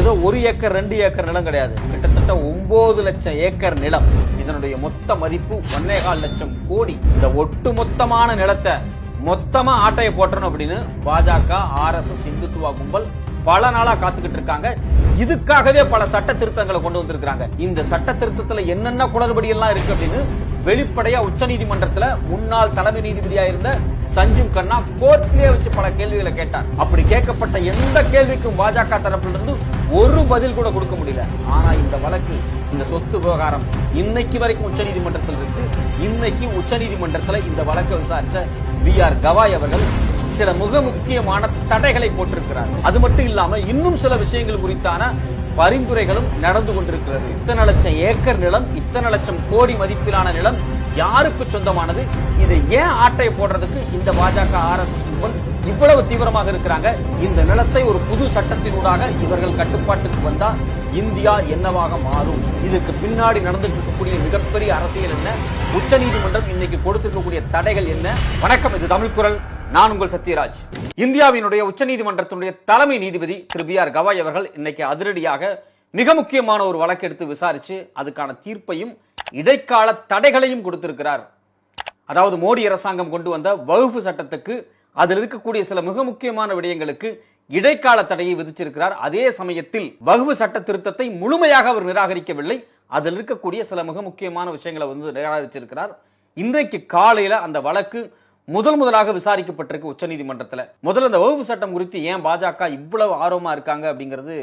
ஏதோ ஒரு ஏக்கர் ரெண்டு ஏக்கர் நிலம் கிடையாது. கிட்டத்தட்ட ஒன்பது லட்சம் ஏக்கர் நிலம். இதனுடைய மொத்த மதிப்பு ஒன்னே கால் லட்சம் கோடி. இந்த ஒட்டு மொத்தமான நிலத்தை மொத்தமா ஆட்டையை போட்டணும் அப்படின்னு பாஜக ஆர்எஸ்எஸ் இந்துத்துவா கும்பல் பல நாளா காத்துக்கிட்டு இருக்காங்க. இதுக்காகவே பல சட்ட திருத்தங்களை கொண்டு வந்திருக்கிறாங்க. இந்த சட்ட திருத்தத்துல என்னென்ன குளறுபடி எல்லாம் இருக்கு அப்படின்னு வெளிப்படையா உச்சநீதிமன்றத்துல முன்னாள் தலைமை நீதிபதியா இருந்த சஞ்சீவ் கண்ணா கோர்ட்லயே வச்சு பல கேள்விகளை கேட்டார். அப்படி கேட்கப்பட்ட எந்த கேள்விக்கும் பாஜக தரப்புல இருந்து ஒரு பதில் கூட கொடுக்க முடியல. ஆனா இந்த வழக்கு இந்த சொத்து விவகாரம் இன்னைக்கு வரைக்கும் உச்சநீதிமன்றத்தில் இருக்கு. இன்னைக்கு உச்சநீதிமன்றத்துல இந்த வழக்கை விசாரிச்ச பி ஆர் கவாய் அவர்கள் சில மிக முக்கியமான தடைகளை போட்டிருக்கிறார். அது மட்டும் இல்லாம இன்னும் சில விஷயங்கள் குறித்தான பரிந்துரைகளும் நடந்து கொண்டிருக்கிறது. இத்தனை லட்சம் ஏக்கர் நிலம் இத்தனை லட்சம் கோடி மதிப்பிலான நிலம் யாருக்கு சொந்தமானது? இதை ஏன் ஆட்டை போடுறதுக்கு இந்த பாஜக ஆர்எஸ்எஸ் கும்பல் இவ்வளவு தீவிரமாக இருக்கிறாங்க. இந்த நிலத்தை ஒரு புது சட்டத்தினூடாக இவர்கள் கட்டுப்பாட்டுக்கு வந்தா இந்தியா என்னவாக மாறும்? இதுக்கு பின்னாடி நடந்துட்டு இருக்கக்கூடிய மிகப்பெரிய அரசியல் என்ன? உச்ச நீதிமன்றம் இன்னைக்கு கொடுத்திருக்கக்கூடிய தடைகள் என்ன? வணக்கம் இது தமிழ் குரல். நான் உங்கள் சத்யராஜ். இந்தியாவினுடைய உச்சநீதிமன்றத்தினுடைய தலைமை நீதிபதி திரு பி ஆர் கவாய் அவர்கள் இன்னைக்கு அதிரடியாக மிக முக்கியமான ஒரு வழக்கு எடுத்து விசாரிச்சு அதுக்கான தீர்ப்பையும் இடைக்கால தடைகளையும் கொடுத்திருக்கிறார். அதாவது மோடி அரசாங்கம் கொண்டு வந்த வகுப்பு சட்டத்துக்கு அதில் இருக்கக்கூடிய சில மிக முக்கியமான விடயங்களுக்கு இடைக்கால தடையை விதிச்சிருக்கிறார். அதே சமயத்தில் வகுப்பு சட்ட திருத்தத்தை முழுமையாக அவர் நிராகரிக்கவில்லை. அதில் இருக்கக்கூடிய சில மிக முக்கியமான விஷயங்களை வந்து நிராகரிச்சிருக்கிறார். இன்றைக்கு காலையில அந்த வழக்கு முதல் முதலாக விசாரிக்கப்பட்டிருக்கு உச்சநீதிமன்றத்தில். முதல்ல இந்த வகுப்பு சட்டம் குறித்து ஏன் பாஜக இவ்வளவு ஆர்வமா இருக்காங்க அப்படிங்கிறது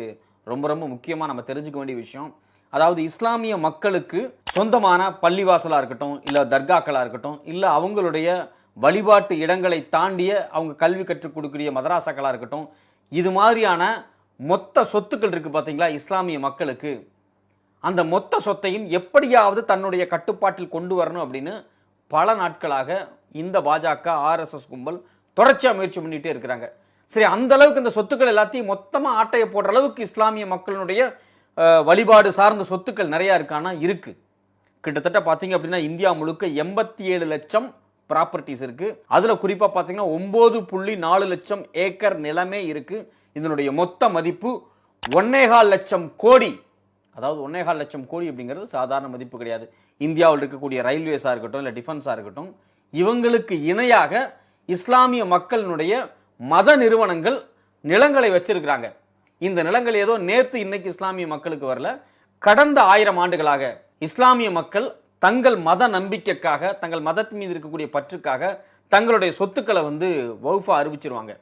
ரொம்ப ரொம்ப முக்கியமா நம்ம தெரிஞ்சுக்க வேண்டிய விஷயம். அதாவது இஸ்லாமிய மக்களுக்கு சொந்தமான பள்ளிவாசலா இருக்கட்டும் இல்ல தர்காக்களா இருக்கட்டும் இல்ல அவங்களுடைய வழிபாட்டு இடங்களை தாண்டிய அவங்க கல்வி கற்றுக் கொடுக்கக்கூடிய மதராசாக்களாக இருக்கட்டும் இது மாதிரியான மொத்த சொத்துக்கள் இருக்குது பார்த்தீங்களா இஸ்லாமிய மக்களுக்கு? அந்த மொத்த சொத்தையும் எப்படியாவது தன்னுடைய கட்டுப்பாட்டில் கொண்டு வரணும் அப்படின்னு பல நாட்களாக இந்த பாஜக ஆர்எஸ்எஸ் கும்பல் தொடர்ச்சியாக முயற்சி பண்ணிகிட்டே இருக்கிறாங்க. சரி அந்த அளவுக்கு இந்த சொத்துக்கள் எல்லாத்தையும் மொத்தமாக ஆட்டையை போடுற அளவுக்கு இஸ்லாமிய மக்களினுடைய வழிபாடு சார்ந்த சொத்துக்கள் நிறையா இருக்கானா இருக்குது கிட்டத்தட்ட பார்த்தீங்க அப்படின்னா இந்தியா முழுக்க எண்பத்தி ஏழு லட்சம் ப்ராப்பர்ட்டிஸ் இருக்குது அதில் குறிப்பாக பார்த்தீங்கன்னா ஒம்பது புள்ளி நாலு லட்சம் ஏக்கர் நிலமே இருக்குது இதனுடைய மொத்த மதிப்பு ஒன்னேகால் லட்சம் கோடி. அதாவது ஒன்னேகால் லட்சம் கோடி அப்படிங்கிறது சாதாரண மதிப்பு கிடையாது. இந்தியாவில் இருக்கக்கூடிய ரயில்வேஸாக இருக்கட்டும் இல்லை டிஃபென்ஸாக இருக்கட்டும் இவங்களுக்கு இணையாக இஸ்லாமிய மக்களினுடைய மத நிறுவனங்கள் நிலங்களை வச்சிருக்கிறாங்க. இந்த நிலங்கள் ஏதோ நேற்று இன்னைக்கு இஸ்லாமிய மக்களுக்கு வரல. கடந்த ஆயிரம் ஆண்டுகளாக இஸ்லாமிய மக்கள் தங்கள் மத நம்பிக்கைக்காக தங்கள் மதத்தின் மீது இருக்கக்கூடிய பற்றுக்காக தங்களுடைய சொத்துக்களை வந்து வகுப்பா அறிவிச்சிருவாங்க.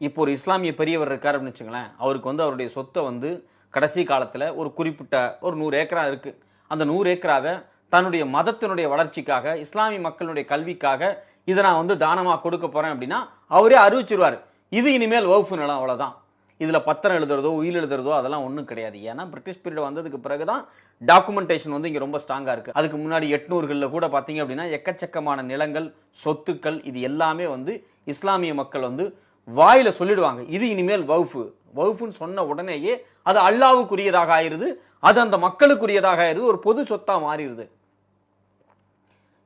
இப்போ ஒரு இஸ்லாமிய பெரியவர் இருக்கார் அப்படின்னு வச்சுங்களேன் அவருக்கு வந்து அவருடைய சொத்தை வந்து கடைசி காலத்தில் ஒரு குறிப்பிட்ட ஒரு நூறு ஏக்கரா இருக்குது அந்த நூறு ஏக்கராவை தன்னுடைய மதத்தினுடைய வளர்ச்சிக்காக இஸ்லாமிய மக்களுடைய கல்விக்காக இதை நான் வந்து தானமாக கொடுக்க போகிறேன் அப்படின்னா அவரே அறிவிச்சிருவார். இது இனிமேல் வகுப்பு நிலம் அவ்வளோதான் இதில் பத்திரம் எழுதுறதோ உயில் எழுதுறதோ அதெல்லாம் ஒன்றும் கிடையாது. ஏன்னா பிரிட்டிஷ் பீரியட் வந்ததுக்கு பிறகு தான் டாக்குமெண்டேஷன் வந்து இங்கே ரொம்ப ஸ்ட்ராங்காக இருக்குது அதுக்கு முன்னாடி எட்நூறுகளில் கூட பார்த்தீங்க அப்படின்னா எக்கச்சக்கமான நிலங்கள் சொத்துக்கள் இது எல்லாமே வந்து இஸ்லாமிய மக்கள் வந்து வாயில் சொல்லிடுவாங்க. இது இனிமேல் வகுப்பு. வகுப்புன்னு சொன்ன உடனேயே அது அல்லாவுக்குரியதாக ஆயிடுது அது அந்த மக்களுக்குரியதாக ஆயிருது ஒரு பொது சொத்தாக மாறிடுது.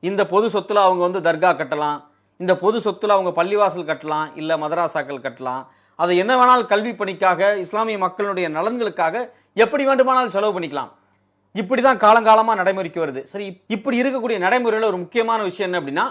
இந்த பொது சொத்தில் அவங்க வந்து தர்கா கட்டலாம் இந்த பொது சொத்தில் அவங்க பள்ளிவாசல் கட்டலாம் இல்லை மதராசாக்கள் கட்டலாம் அதை என்ன வேணாலும் கல்வி பணிக்காக இஸ்லாமிய மக்களுடைய நலன்களுக்காக எப்படி வேண்டுமானாலும் செலவு பண்ணிக்கலாம். இப்படி தான் காலங்காலமாக நடைமுறைக்கு வருது. சரி இப்படி இருக்கக்கூடிய நடைமுறையில் ஒரு முக்கியமான விஷயம் என்ன அப்படின்னா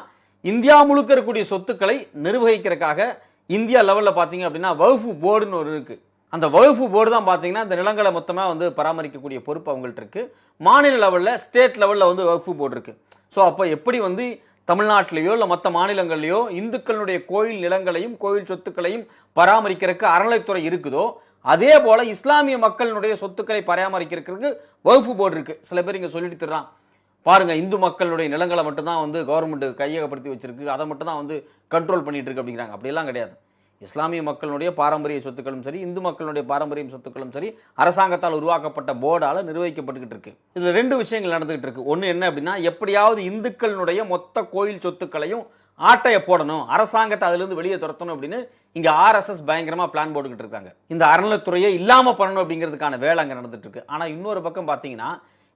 இந்தியா முழுக்க இருக்கக்கூடிய சொத்துக்களை நிர்வகிக்கிறதுக்காக இந்தியா லெவலில் பார்த்தீங்க அப்படின்னா வகுப்பு போர்டுன்னு ஒரு இருக்குது அந்த வகுப்பு போர்டு தான் பார்த்தீங்கன்னா இந்த நிலங்களை மொத்தமாக வந்து பராமரிக்கக்கூடிய பொறுப்பு அவங்கள்ட்ட இருக்குது மாநில லெவலில் ஸ்டேட் லெவலில் வந்து வகுப்பு போர்டு இருக்குது ஸோ அப்போ எப்படி வந்து தமிழ்நாட்டிலேயோ இல்லை மற்ற மாநிலங்கள்லையோ இந்துக்களுடைய கோயில் நிலங்களையும் கோயில் சொத்துக்களையும் பராமரிக்கிறதுக்கு அறநிலைத்துறை இருக்குதோ அதே போல் இஸ்லாமிய மக்களினுடைய சொத்துக்களை பராமரிக்கிறதுக்கு வகுப்பு போர்டு இருக்குது சில பேர் இங்கே சொல்லிட்டு தர்றான். பாருங்கள் இந்து மக்களுடைய நிலங்களை மட்டும்தான் வந்து கவர்மெண்ட் கையகப்படுத்தி வச்சிருக்கு. அதை மட்டும் தான் வந்து கண்ட்ரோல் பண்ணிகிட்டு இருக்கு அப்படிங்கிறாங்க. அப்படியெல்லாம் கிடையாது. இஸ்லாமிய மக்களுடைய பாரம்பரிய சொத்துக்களும் சரி இந்து மக்களுடைய பாரம்பரிய சொத்துக்களும் சரி அரசாங்கத்தால் உருவாக்கப்பட்ட போர்டால் நிர்வகிக்கப்பட்டுக்கிட்டு இருக்கு. இதில் ரெண்டு விஷயங்கள் நடந்துகிட்டு இருக்கு. ஒன்று என்ன அப்படின்னா எப்படியாவது இந்துக்களுடைய மொத்த கோயில் சொத்துக்களையும் ஆட்டையை போடணும் அரசாங்கத்தை அதுலேருந்து வெளியே துரத்தணும் அப்படின்னு இங்கே ஆர்எஸ்எஸ் பயங்கரமாக பிளான் போட்டுக்கிட்டு இருக்காங்க. இந்த அறநிலைத்துறையை இல்லாமல் பண்ணணும் அப்படிங்கிறதுக்கான வேலை அங்கே நடந்துட்டு இருக்கு. ஆனால் இன்னொரு பக்கம் பார்த்தீங்கன்னா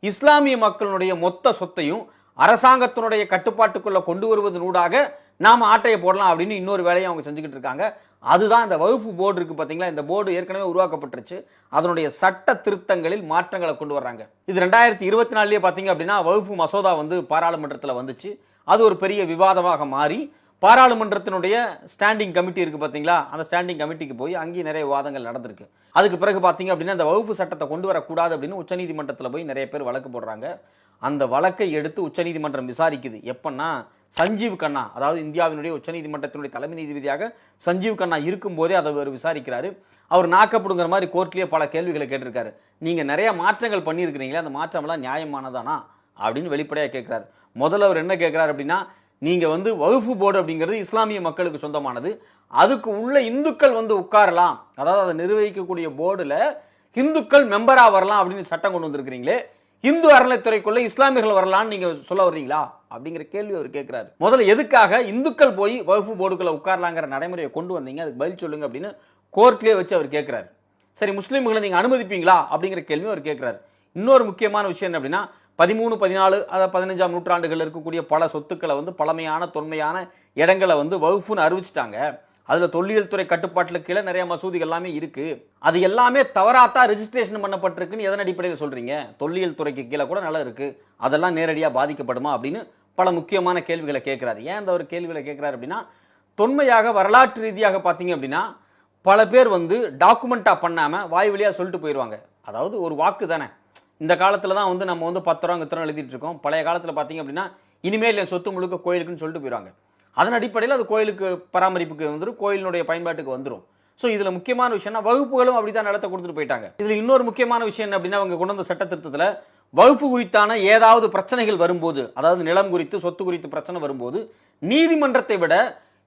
இஸ்லாமிய மக்களுடைய மொத்த சொத்தையும் அரசாங்கத்தினுடைய கட்டுப்பாட்டுக்குள்ளே கொண்டு வருவதனூடாக நாம் ஆட்டையை போடலாம் அப்படின்னு இன்னொரு வேலையை அவங்க செஞ்சுக்கிட்டு இருக்காங்க. அதுதான் இந்த வகுப்பு போர்டு இருக்குது பார்த்தீங்களா இந்த போர்டு ஏற்கனவே உருவாக்கப்பட்டுருச்சு. அதனுடைய சட்ட திருத்தங்களில் மாற்றங்களை கொண்டு வர்றாங்க. இது ரெண்டாயிரத்தி இருபத்தி நாலுலேயே பார்த்தீங்க அப்படின்னா வகுப்பு மசோதா வந்து பாராளுமன்றத்தில் வந்துச்சு. அது ஒரு பெரிய விவாதமாக மாறி பாராளுமன்றத்தினுடைய ஸ்டாண்டிங் கமிட்டி இருக்கு பார்த்தீங்களா அந்த ஸ்டாண்டிங் கமிட்டிக்கு போய் அங்கேயும் நிறைய வாதங்கள் நடந்திருக்கு. அதுக்கு பிறகு பார்த்தீங்க அப்படின்னா அந்த வகுப்பு சட்டத்தை கொண்டு வரக்கூடாது அப்படின்னு உச்சநீதிமன்றத்தில் போய் நிறைய பேர் வழக்கு போடுறாங்க. அந்த வழக்கை எடுத்து உச்சநீதிமன்றம் விசாரிக்குது. எப்பன்னா சஞ்சீவ் கண்ணா அதாவது இந்தியாவினுடைய உச்சநீதிமன்றத்தினுடைய தலைமை நீதிபதியாக சஞ்சீவ் கண்ணா இருக்கும்போதே அதை அவர் விசாரிக்கிறாரு. அவர் நாக்கப்படுங்கிற மாதிரி கோர்ட்லேயே பல கேள்விகளை கேட்டிருக்காரு. நீங்கள் நிறைய மாற்றங்கள் பண்ணியிருக்கிறீங்களே அந்த மாற்றம்லாம் நியாயமானதானா? அப்படின்னு வெளிப்படையாக கேட்குறாரு. முதல்ல அவர் என்ன கேட்குறாரு அப்படின்னா நீங்கள் வந்து வகுப்பு போர்டு அப்படிங்கிறது இஸ்லாமிய மக்களுக்கு சொந்தமானது. அதுக்கு உள்ள இந்துக்கள் வந்து உட்காரலாம். அதாவது அதை நிர்வகிக்கக்கூடிய போர்டில் இந்துக்கள் மெம்பராக வரலாம் அப்படின்னு சட்டம் கொண்டு வந்திருக்கிறீங்களே. இந்து அறநிலைத்துறைக்குள்ளே இஸ்லாமியர்கள் வரலாம்னு நீங்கள் சொல்ல வர்றீங்களா? அப்படிங்கிற கேள்வி அவர் கேட்குறாரு முதல்ல எதுக்காக இந்துக்கள் போய் வகுப்பு போர்டுக்குள்ள உட்காரலாங்கிற நடைமுறையை கொண்டு வந்தீங்க? அதுக்கு பதில் சொல்லுங்க அப்படின்னு கோர்ட்லேயே வச்சு அவர் கேட்குறாரு சரி முஸ்லீம்களை நீங்கள் அனுமதிப்பீங்களா? அப்படிங்கிற கேள்வி அவர் கேட்குறாரு இன்னொரு முக்கியமான விஷயம் என்ன அப்படின்னா பதிமூணு பதினாலு அதாவது பதினஞ்சாம் நூற்றாண்டுகளில் இருக்கக்கூடிய பல சொத்துக்களை வந்து பழமையான தொன்மையான இடங்களை வந்து வகுப்புன்னு அறிவிச்சிட்டாங்க. அதில் தொல்லியல் துறை கட்டுப்பாட்டில் கீழே நிறைய மசூதிகள் எல்லாமே இருக்குது அது எல்லாமே தவறாத்தான் ரெஜிஸ்ட்ரேஷன் பண்ணப்பட்டிருக்குன்னு எதன் அடிப்படையில் சொல்கிறீங்க தொல்லியல் துறைக்கு கீழே கூட நல்லா இருக்குது அதெல்லாம் நேரடியாக பாதிக்கப்படுமா அப்படின்னு பல முக்கியமான கேள்விகளை கேட்குறாரு. ஏன் அந்த ஒரு கேள்விகளை கேட்குறாரு அப்படின்னா தொன்மையாக வரலாற்று ரீதியாக பார்த்தீங்க அப்படின்னா பல பேர் வந்து டாக்குமெண்ட்டாக பண்ணாமல் வாய் வழியாக சொல்லிட்டு போயிடுவாங்க அதாவது ஒரு வாக்கு தானே. இந்த காலத்தில் தான் வந்து நம்ம வந்து பத்து ரூபா இத்தனை எழுதிட்டு இருக்கோம். பழைய காலத்தில் பார்த்தீங்க அப்படின்னா இனிமேல் இல்லை சொத்து முழுக்க கோயிலுக்குன்னு சொல்லிட்டு போயிடுவாங்க. அதன் அடிப்படையில் அது கோயிலுக்கு பராமரிப்புக்கு வந்துடும் கோயிலினுடைய பயன்பாட்டுக்கு வந்துடும் ஸோ இதில் முக்கியமான விஷயம்னா வகுப்புகளும் அப்படி தான் நிலத்தை கொடுத்துட்டு போயிட்டாங்க. இதில் இன்னொரு முக்கியமான விஷயம் என்ன அப்படின்னா அவங்க கொண்டு வந்த சட்ட திருத்தத்தில் வகுப்பு குறித்தான ஏதாவது பிரச்சனைகள் வரும்போது அதாவது நிலம் குறித்து சொத்து குறித்து பிரச்சனை வரும்போது நீதிமன்றத்தை விட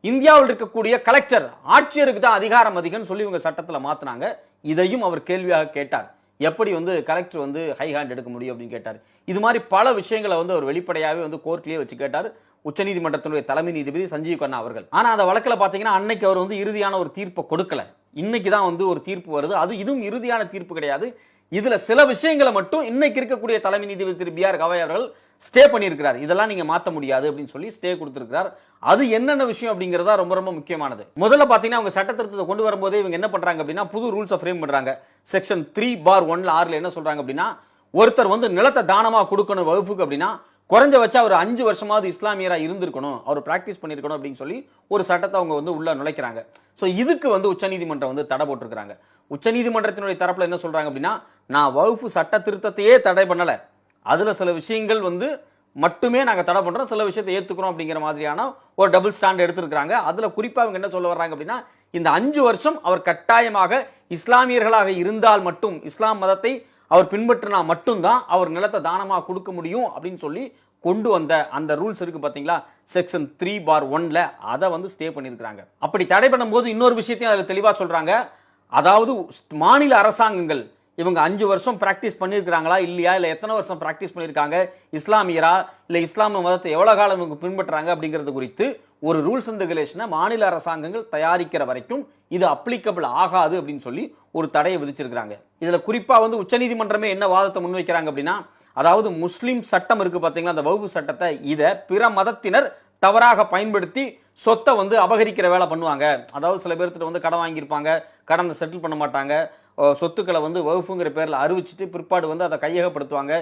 இந்தியாவில் இருக்கக்கூடிய கலெக்டர் ஆட்சியருக்கு தான் அதிகாரம் அதிகம்னு சொல்லி இவங்க சட்டத்தில் மாற்றினாங்க இதையும் அவர் கேள்வியாக கேட்டார். எப்படி வந்து கலெக்டர் வந்து ஹை ஹேண்ட் எடுக்க முடியும் அப்படின்னு கேட்டார். இது மாதிரி பல விஷயங்களை வந்து அவர் வெளிப்படையாகவே வந்து கோர்ட்லேயே வச்சு கேட்டார். உச்சநீதிமன்றத்தினுடைய தலைமை நீதிபதி சஞ்சீவ் கண்ணா அவர்கள். ஆனால் அந்த வழக்கில் பார்த்தீங்கன்னா அன்னைக்கு அவர் வந்து இறுதியான ஒரு தீர்ப்பை கொடுக்கல. இன்னைக்கு தான் வந்து ஒரு தீர்ப்பு வருது. அது இதுவும் இறுதியான தீர்ப்பு கிடையாது. இதுல சில விஷயங்களை மட்டும் இன்னைக்கு இருக்கக்கூடிய தலைமை நீதிபதி திரு பி ஆர் கவாய் அவர்கள் ஸ்டே பண்ணியிருக்கிறார். இதெல்லாம் நீங்க மாத்த முடியாது அப்படின்னு சொல்லி ஸ்டே கொடுத்திருக்கிறார். அது என்னென்ன விஷயம் அப்படிங்கிறதா ரொம்ப ரொம்ப முக்கியமானது. முதல்ல பாத்தீங்கன்னா அவங்க சட்ட திருத்தத்தை கொண்டு வரும்போதே இவங்க என்ன பண்றாங்க அப்படின்னா புது ரூல்ஸை ஃப்ரேம் பண்றாங்க. செக்ஷன் த்ரீ பார் ஒன்ல ஆறுல என்ன சொல்றாங்க அப்படின்னா ஒருத்தர் வந்து நிலத்தை தானமா கொடுக்கணும் வகுப்புக்கு அப்படின்னா குறைஞ்ச வச்சா அவர் அஞ்சு வருஷமாவது இஸ்லாமியராக இருந்திருக்கணும். அவர் ப்ராக்டிஸ் பண்ணியிருக்கணும் அப்படின்னு சொல்லி ஒரு சட்டத்தை அவங்க வந்து உள்ள நுழைக்கிறாங்க. ஸோ இதுக்கு வந்து உச்சநீதிமன்றம் வந்து தடை போட்டிருக்கிறாங்க. உச்சநீதிமன்றத்தினுடைய தரப்பில் என்ன சொல்கிறாங்க அப்படின்னா நான் வகுப்பு சட்ட திருத்தத்தையே தடை பண்ணலை. அதில் சில விஷயங்கள் வந்து மட்டுமே நாங்கள் தடை பண்ணுறோம் சில விஷயத்தை ஏற்றுக்கிறோம் அப்படிங்கிற மாதிரியான ஒரு டபுள் ஸ்டாண்ட் எடுத்திருக்கிறாங்க. அதில் குறிப்பாக அவங்க என்ன சொல்ல வர்றாங்க அப்படின்னா இந்த அஞ்சு வருஷம் அவர் கட்டாயமாக இஸ்லாமியர்களாக இருந்தால் மட்டும் இஸ்லாம் மதத்தை அவர் பின்பற்றினா மட்டும்தான் அவர் நிலத்தை தானமாக கொடுக்க முடியும் அப்படின்னு சொல்லி கொண்டு வந்த அந்த ரூல்ஸ் இருக்கு பார்த்தீங்களா செக்ஷன் த்ரீ பார் ஒன்ல அதை வந்து ஸ்டே பண்ணியிருக்கிறாங்க. அப்படி தடை பண்ணும்போது இன்னொரு விஷயத்தையும் அதில் தெளிவாக சொல்கிறாங்க அதாவது மாநில அரசாங்கங்கள் இவங்க அஞ்சு வருஷம் பிராக்டிஸ் பண்ணியிருக்கிறாங்களா இல்லையா? இல்லை எத்தனை வருஷம் ப்ராக்டிஸ் பண்ணியிருக்காங்க? இஸ்லாமியரா? இல்லை இஸ்லாமிய மதத்தை எவ்வளோ காலம் இவங்க பின்பற்றுறாங்க அப்படிங்கிறது குறித்து ஒரு ரூல்ஸ் அண்ட் ரெகுலேஷனை மாநில அரசாங்கங்கள் தயாரிக்கிற வரைக்கும் இது அப்ளிகபிள் ஆகாது அப்படின்னு சொல்லி ஒரு தடையை விதிச்சிருக்கிறாங்க. இதில் குறிப்பாக வந்து உச்சநீதிமன்றமே என்ன வாதத்தை முன்வைக்கிறாங்க அப்படின்னா அதாவது முஸ்லீம் சட்டம் இருக்கு பார்த்தீங்களா அந்த வகுப்பு சட்டத்தை இதை பிற மதத்தினர் தவறாக பயன்படுத்தி சொத்தை வந்து அபகரிக்கிற வேலை பண்ணுவாங்க. அதாவது சில பேர்த்திட்ட வந்து கடன் வாங்கியிருப்பாங்க. கடனை செட்டில் பண்ண மாட்டாங்க. சொத்துக்களை வந்து வகுப்புங்கிற பேரில் அறிவிச்சிட்டு பிற்பாடு வந்து அதை கையகப்படுத்துவாங்க.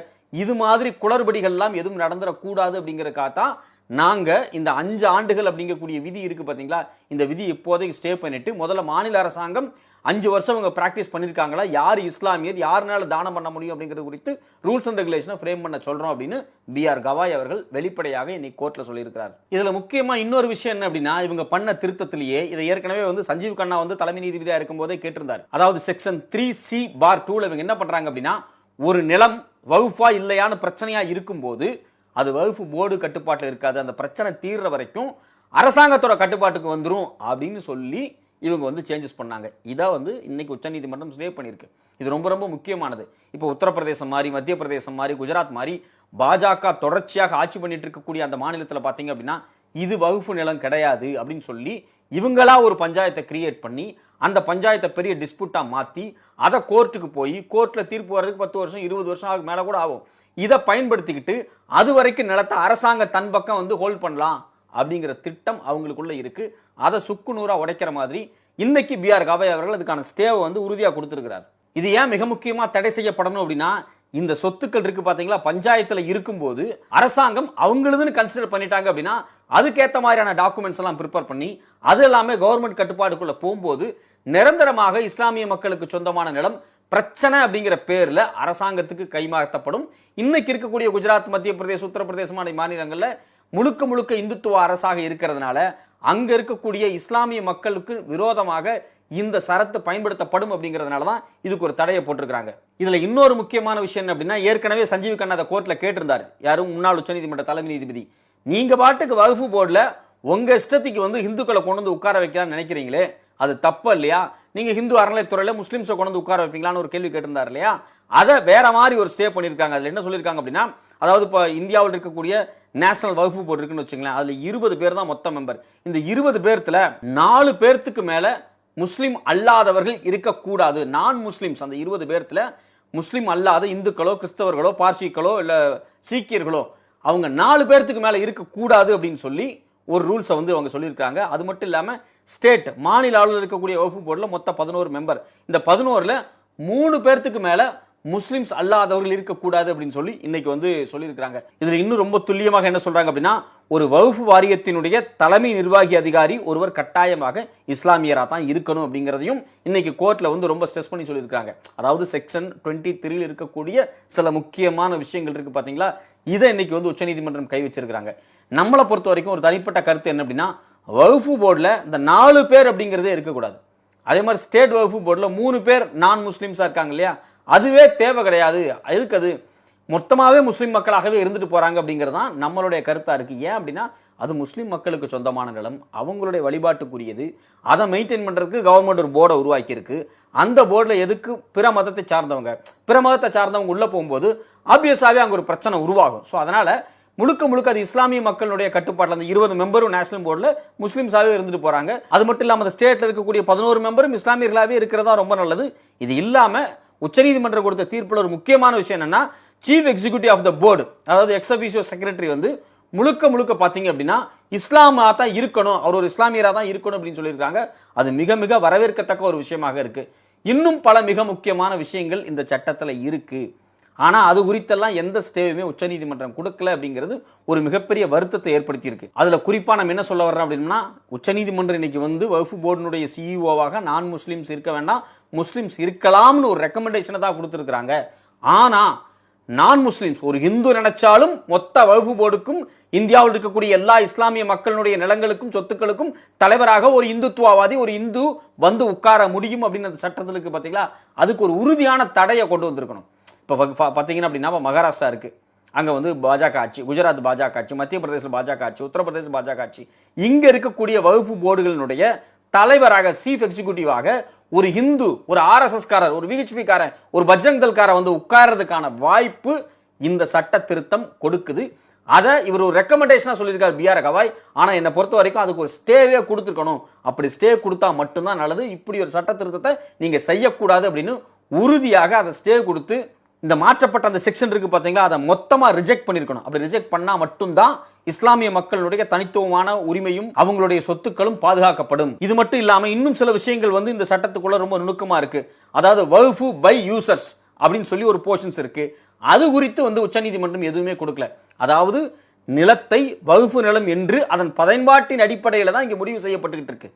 இது மாதிரி குளறுபடிகள்லாம் எதுவும் நடந்துடக்கூடாது அப்படிங்கிறதுக்காக தான் நாங்கள் இந்த அஞ்சு ஆண்டுகள் அப்படிங்கக்கூடிய விதி இருக்குது பார்த்தீங்களா இந்த விதி இப்போதைக்கு ஸ்டே பண்ணிவிட்டு முதல்ல மாநில அரசாங்கம் அஞ்சு வருஷம் அவங்க ப்ராக்டிஸ் பண்ணியிருக்காங்களா யார் இஸ்லாமியர்? யாருனால தானம் பண்ண முடியும் அப்படிங்கிறது குறித்து ரூல்ஸ் அண்ட் ரெகுலேஷனை ஃப்ரேம் பண்ண சொல்கிறோம் அப்படின்னு பி ஆர் கவாய் அவர்கள் வெளிப்படையாக இன்னைக்கு கோர்ட்டில் சொல்லியிருக்கிறார். இதில் முக்கியமாக இன்னொரு விஷயம் என்ன அப்படின்னா இவங்க பண்ண திருத்தத்திலேயே இதை ஏற்கனவே வந்து சஞ்சீவ் கண்ணா வந்து தலைமை நீதிபதியா இருக்கும்போதே கேட்டிருந்தார். அதாவது செக்ஷன் த்ரீ சி பார் டூவில் இவங்க என்ன பண்ணுறாங்க அப்படின்னா ஒரு நிலம் வகுஃபா இல்லையான்னு பிரச்சனையாக இருக்கும்போது அது வகுப்பு போர்டு கட்டுப்பாட்டில் இருக்காது. அந்த பிரச்சனை தீர்ற வரைக்கும் அரசாங்கத்தோட கட்டுப்பாட்டுக்கு வந்துடும் அப்படின்னு சொல்லி இவங்க வந்து சேஞ்சஸ் பண்ணாங்க. இதை வந்து இன்னைக்கு உச்சநீதிமன்றம் ஸ்டே பண்ணியிருக்கு. இது ரொம்ப ரொம்ப முக்கியமானது. இப்போ உத்தரப்பிரதேசம் மாதிரி மத்திய பிரதேசம் மாதிரி குஜராத் மாதிரி பாஜக தொடர்ச்சியாக ஆட்சி பண்ணிட்டு இருக்கக்கூடிய அந்த மாநிலத்தில் பார்த்தீங்க அப்படின்னா இது வகுப்பு நிலம் கிடையாது அப்படின்னு சொல்லி இவங்களா ஒரு பஞ்சாயத்தை கிரியேட் பண்ணி அந்த பஞ்சாயத்தை பெரிய டிஸ்பியூட்டாக மாற்றி அதை கோர்ட்டுக்கு போய் கோர்ட்டில் தீர்ப்பு வர்றதுக்கு பத்து வருஷம் இருபது வருஷம் ஆகும் மேலே கூட ஆகும். இதை பயன்படுத்திக்கிட்டு அது வரைக்கும் நிலத்தை அரசாங்கம் தன் பக்கம் வந்து ஹோல்ட் பண்ணலாம் அப்படிங்கிற திட்டம் அவங்களுக்குள்ள இருக்குது அதை சுக்கு நூறாக உடைக்கிற மாதிரி இன்னைக்கு பிஆர் கவாய் அவர்கள் அதுக்கான ஸ்டேவை வந்து உறுதியாக கொடுத்துருக்கிறார். இது ஏன் மிக முக்கியமாக தடை செய்யப்படணும் அப்படின்னா இந்த சொத்துக்கள் இருக்கு பார்த்தீங்களா பஞ்சாயத்தில் இருக்கும்போது அரசாங்கம் அவங்களுதுன்னு கன்சிடர் பண்ணிட்டாங்க அப்படின்னா அதுக்கேற்ற மாதிரியான டாக்குமெண்ட்ஸ் எல்லாம் ப்ரிப்பேர் பண்ணி அது எல்லாமே கவர்மெண்ட் கட்டுப்பாடுக்குள்ளே போகும்போது நிரந்தரமாக இஸ்லாமிய மக்களுக்கு சொந்தமான நிலம் பிரச்சனை அப்படிங்கிற பேரில் அரசாங்கத்துக்கு கைமாற்றப்படும். இன்னைக்கு இருக்கக்கூடிய குஜராத் மத்திய பிரதேச உத்தரப்பிரதேசமான மாநிலங்களில் முழுக்க முழுக்க இந்துத்துவ அரசாக இருக்கிறதுனால அங்கே இருக்கக்கூடிய இஸ்லாமிய மக்களுக்கு விரோதமாக இந்த சரத்து பயன்படுத்தப்படும் அப்படிங்கிறதுனால தான் இதுக்கு ஒரு தடையை போட்டிருக்கிறாங்க. இதில் இன்னொரு முக்கியமான விஷயம் என்ன அப்படின்னா ஏற்கனவே சஞ்சீவ் கண்ணா அதை கோர்ட்டில் கேட்டிருந்தார். யாரும் முன்னாள் உச்சநீதிமன்ற தலைமை நீதிபதி. நீங்கள் பாட்டுக்கு வகுப்பு போர்டில் உங்கள் இஷ்டத்துக்கு வந்து இந்துக்களை கொண்டு வந்து உட்கார வைக்கலாம்னு நினைக்கிறீங்களே அது தப்பு இல்லையா? நீங்கள் ஹிந்து அறநிலைத்துறையில் முஸ்லீம்ஸை கொண்டு வந்து உட்கார வைப்பீங்களான்னு ஒரு கேள்வி கேட்டிருந்தார் இல்லையா? அதை வேற மாதிரி ஒரு ஸ்டே பண்ணியிருக்காங்க. அதில் என்ன சொல்லியிருக்காங்க அப்படின்னா அதாவது இப்போ இந்தியாவில் இருக்கக்கூடிய நேஷனல் வகுப்பு போர்டு இருக்குன்னு வச்சுங்களேன் அதில் இருபது பேர் தான் மொத்த மெம்பர் இந்த இருபது பேர்த்தில் நாலு பேர்த்துக்கு மேலே முஸ்லீம் அல்லாதவர்கள் இருக்கக்கூடாது. நான் முஸ்லீம்ஸ் அந்த இருபது பேர்த்தில் முஸ்லீம் அல்லாத இந்துக்களோ கிறிஸ்தவர்களோ பார்சிகளோ இல்லை சீக்கியர்களோ அவங்க நாலு பேர்த்துக்கு மேலே இருக்கக்கூடாது அப்படின்னு சொல்லி ஒரு ரூல்ஸை வந்து அவங்க சொல்லியிருக்காங்க அது மட்டும் இல்லாமல் ஸ்டேட் மாநில ஆளுநர் இருக்கக்கூடிய வகுப்பு போர்டில் மொத்த பதினோரு மெம்பர் இந்த பதினோரில் மூணு பேர்த்துக்கு மேலே முஸ்லிம்ஸ் அல்லாதவர்கள் இருக்கக்கூடாது அப்படின்னு சொல்லி இன்னைக்கு வந்து சொல்லியிருக்கிறாங்க. இதில் இன்னும் ரொம்ப துல்லியமாக என்ன சொல்றாங்க அப்படின்னா ஒரு வகுப்பு வாரியத்தினுடைய தலைமை நிர்வாகி அதிகாரி ஒருவர் கட்டாயமாக இஸ்லாமியராக தான் இருக்கணும் அப்படிங்கிறதையும் இன்னைக்கு கோர்ட்ல வந்து ரொம்ப ஸ்ட்ரெஸ் பண்ணி சொல்லியிருக்காங்க அதாவது செக்ஷன் டுவெண்ட்டி த்ரீல இருக்கக்கூடிய சில முக்கியமான விஷயங்கள் இருக்கு பார்த்தீங்களா இதை இன்னைக்கு வந்து உச்சநீதிமன்றம் கை வச்சிருக்கிறாங்க. நம்மளை பொறுத்த வரைக்கும் ஒரு தனிப்பட்ட கருத்து என்ன அப்படின்னா வகுப்பு போர்டில் இந்த நாலு பேர் அப்படிங்கிறதே இருக்கக்கூடாது. அதே மாதிரி ஸ்டேட் வகுப்பு போர்டில் மூணு பேர் நான் முஸ்லீம்ஸாக இருக்காங்க இல்லையா? அதுவே தேவை கிடையாது. எதுக்கு அது? மொத்தமாகவே முஸ்லீம் மக்களாகவே இருந்துட்டு போகிறாங்க அப்படிங்கிறது தான் நம்மளுடைய கருத்தாக இருக்குது ஏன் அப்படின்னா அது முஸ்லீம் மக்களுக்கு சொந்தமான நிலம் அவங்களுடைய வழிபாட்டுக்குரியது. அதை மெயின்டைன் பண்ணுறதுக்கு கவர்மெண்ட் ஒரு போர்டை உருவாக்கியிருக்கு. அந்த போர்டில் எதுக்கு பிற மதத்தை சார்ந்தவங்க பிற மதத்தை சார்ந்தவங்க உள்ளே போகும்போது ஆப்வியஸாகவே அங்கே ஒரு பிரச்சனை உருவாகும். ஸோ அதனால் முழுக்க முழுக்க அது இஸ்லாமிய மக்களுடைய கட்டுப்பாட்டில் அந்த இருபது மெம்பரும் நேஷனல் போர்டில் முஸ்லீம்ஸாகவே இருந்துட்டு போகிறாங்க அது மட்டும் இல்லாமல் அந்த ஸ்டேட்டில் இருக்கக்கூடிய பதினோரு மெம்பரும் இஸ்லாமியர்களாகவே இருக்கிறதா ரொம்ப நல்லது. இது இல்லாமல் உச்சநீதிமன்றம் கொடுத்த தீர்ப்பில் ஒரு முக்கியமான விஷயம் என்னன்னா chief executive of the board அதாவது எக்ஸபிஷியோ செக்ரட்டரி வந்து முழுக்க முழுக்க பார்த்தீங்க அப்படின்னா இஸ்லாமாக தான் இருக்கணும் அவர் ஒரு இஸ்லாமியராக தான் இருக்கணும் அப்படின்னு சொல்லியிருக்காங்க. அது மிக மிக வரவேற்கத்தக்க ஒரு விஷயமாக இருக்குது இன்னும் பல மிக முக்கியமான விஷயங்கள் இந்த சட்டத்தில் இருக்குது ஆனால் அது குறித்தெல்லாம் எந்த ஸ்டேவுமே உச்சநீதிமன்றம் கொடுக்கல அப்படிங்கிறது ஒரு மிகப்பெரிய வருத்தத்தை ஏற்படுத்தியிருக்கு. அதில் குறிப்பாக நம்ம என்ன சொல்ல வர்றோம் அப்படின்னா உச்சநீதிமன்றம் இன்னைக்கு வந்து வகுப்பு போர்டினுடைய சிஇஓவாக நான் முஸ்லீம்ஸ் இருக்க வேண்டாம் முஸ்லீம்ஸ் இருக்கலாம்னு ஒரு ரெக்கமெண்டேஷனை தான் கொடுத்துருக்குறாங்க. ஆனால் நான் முஸ்லிம்ஸ் ஒரு இந்து நினைச்சாலும் மொத்த வகுப்பு போர்டுக்கும் இந்தியாவில் இருக்கக்கூடிய எல்லா இஸ்லாமிய மக்களுடைய நிலங்களுக்கும் சொத்துக்களுக்கும் தலைவராக ஒரு இந்துத்துவவாதி ஒரு இந்து வந்து உட்கார முடியும் அப்படின்னு அந்த சட்டத்தில் இருக்கு பாத்தீங்களா அதுக்கு ஒரு உறுதியான தடையை கொண்டு வந்திருக்கணும். இப்போ பார்த்தீங்கன்னா அப்படின்னா இப்போ மகாராஷ்டிரா இருக்குது அங்கே வந்து பாஜக ஆட்சி குஜராத் பாஜக ஆட்சி மத்திய பிரதேசத்தில் பாஜக ஆட்சி உத்தரப்பிரதேச பாஜக ஆட்சி. இங்கே இருக்கக்கூடிய வகுப்பு போர்டுகளினுடைய தலைவராக சீஃப் எக்ஸிக்யூட்டிவாக ஒரு ஹிந்து ஒரு ஆர்எஸ்எஸ் காரர் ஒரு விஹெச்பி காரன் ஒரு பஜ்ரங் தல்காரன் வந்து உட்கார்றதுக்கான வாய்ப்பு இந்த சட்ட திருத்தம் கொடுக்குது. அதை இவர் ஒரு ரெக்கமெண்டேஷனாக சொல்லியிருக்காரு பிஆர் கவாய். ஆனால் என்னை பொறுத்த வரைக்கும் அதுக்கு ஒரு ஸ்டேவே கொடுத்துருக்கணும். அப்படி ஸ்டே கொடுத்தா மட்டும்தான் நல்லது. இப்படி ஒரு சட்ட திருத்தத்தை நீங்கள் செய்யக்கூடாது அப்படின்னு உறுதியாக அதை ஸ்டே கொடுத்து இந்த மாற்றப்பட்ட அந்த செக்ஷன் இருக்கு பார்த்தீங்களா அதை மொத்தமாக ரிஜெக்ட் பண்ணியிருக்கணும் அப்படி ரிஜெக்ட் பண்ணால் மட்டும்தான் இஸ்லாமிய மக்களுடைய தனித்துவமான உரிமையும் அவங்களுடைய சொத்துக்களும் பாதுகாக்கப்படும். இது மட்டும் இல்லாமல் இன்னும் சில விஷயங்கள் வந்து இந்த சட்டத்துக்குள்ள ரொம்ப நுணுக்கமாக இருக்கு. அதாவது வகுஃபு பை யூசர்ஸ் அப்படின்னு சொல்லி ஒரு போர்ஷன்ஸ் இருக்கு. அது குறித்து வந்து உச்சநீதிமன்றம் எதுவுமே கொடுக்கல. அதாவது நிலத்தை வகுப்பு நிலம் என்று அதன் பயன்பாட்டின் அடிப்படையில் தான் இங்கே முடிவு செய்யப்பட்டுக்கிட்டு இருக்கு.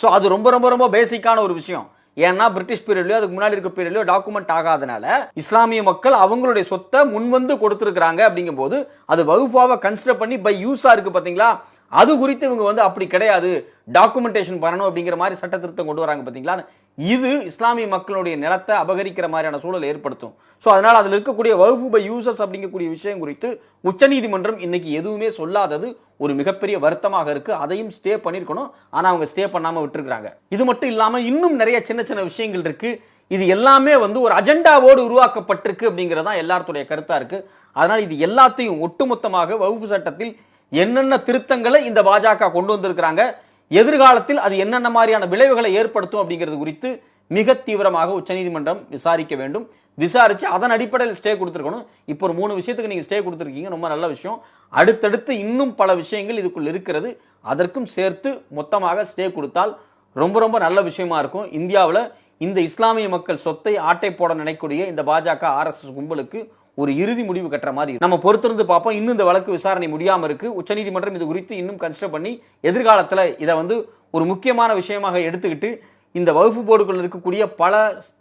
ஸோ அது ரொம்ப ரொம்ப ரொம்ப பேசிக்கான ஒரு விஷயம். ஏன்னா பிரிட்டிஷ் பீரியட்லயோ அதுக்கு முன்னாடி இருக்க பீரியட்லயோ டாக்குமெண்ட் ஆகாதனால இஸ்லாமிய மக்கள் அவங்களுடைய சொத்தை முன்வந்து கொடுத்துருக்காங்க அப்படிங்கும் போது அது வகுப்பாவை கன்சிடர் பண்ணி பை யூஸா இருக்கு பாத்தீங்களா? அது குறித்து இவங்க வந்து அப்படி கிடையாது. டாக்குமெண்டேஷன் பண்ணணும் அப்படிங்கிற மாதிரி சட்ட திருத்தம் கொண்டு வராங்க பாத்தீங்களா இது இஸ்லாமிய மக்களுடைய நிலத்தை அபகரிக்கிற மாதிரியான சூழலை ஏற்படுத்தும். ஸோ அதனால் அதில் இருக்கக்கூடிய வகுப்பு பை யூசர்ஸ் அப்படிங்கக்கூடிய விஷயம் குறித்து உச்சநீதிமன்றம் இன்னைக்கு எதுவுமே சொல்லாதது ஒரு மிகப்பெரிய வருத்தமாக இருக்கு. அதையும் ஸ்டே பண்ணியிருக்கணும் ஆனால் அவங்க ஸ்டே பண்ணாமல் விட்டுருக்காங்க இது மட்டும் இல்லாமல் இன்னும் நிறைய சின்ன சின்ன விஷயங்கள் இருக்கு. இது எல்லாமே வந்து ஒரு அஜெண்டாவோடு உருவாக்கப்பட்டிருக்கு அப்படிங்கிறதா எல்லாத்துடைய கருத்தா இருக்கு. அதனால் இது எல்லாத்தையும் ஒட்டுமொத்தமாக வகுப்பு சட்டத்தில் என்னென்ன திருத்தங்களை இந்த பாஜக கொண்டு வந்திருக்கிறாங்க எதிர்காலத்தில் அது என்னென்ன மாதிரியான விளைவுகளை ஏற்படுத்தும் அப்படிங்கிறது குறித்து மிக தீவிரமாக உச்சநீதிமன்றம் விசாரிக்க வேண்டும். விசாரித்து அதன் அடிப்படையில் ஸ்டே கொடுத்துருக்கணும். இப்போ ஒரு மூணு விஷயத்துக்கு நீங்கள் ஸ்டே கொடுத்துருக்கீங்க ரொம்ப நல்ல விஷயம். அடுத்தடுத்து இன்னும் பல விஷயங்கள் இதுக்குள் இருக்கிறது. அதற்கும் சேர்த்து மொத்தமாக ஸ்டே கொடுத்தால் ரொம்ப ரொம்ப நல்ல விஷயமா இருக்கும். இந்தியாவில் இந்த இஸ்லாமிய மக்கள் சொத்தை ஆட்டை போட நினைக்கக்கூடிய இந்த பாஜக ஆர்எஸ்எஸ் கும்பலுக்கு ஒரு இறுதி முடிவு கட்டுற மாதிரி நம்ம பொறுத்திருந்து பார்ப்போம். இன்னும் இந்த வழக்கு விசாரணை முடியாமல் இருக்கு. உச்சநீதிமன்றம் இது குறித்து இன்னும் கன்சிடர் பண்ணி எதிர்காலத்தில் இதை வந்து ஒரு முக்கியமான விஷயமாக எடுத்துக்கிட்டு இந்த வகுப்பு போர்டுக்குள் இருக்கக்கூடிய பல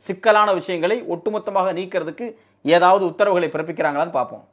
சிக்கலான விஷயங்களை ஒட்டுமொத்தமாக நீக்கிறதுக்கு ஏதாவது உத்தரவுகளை பிறப்பிக்கிறாங்களான்னு பார்ப்போம்.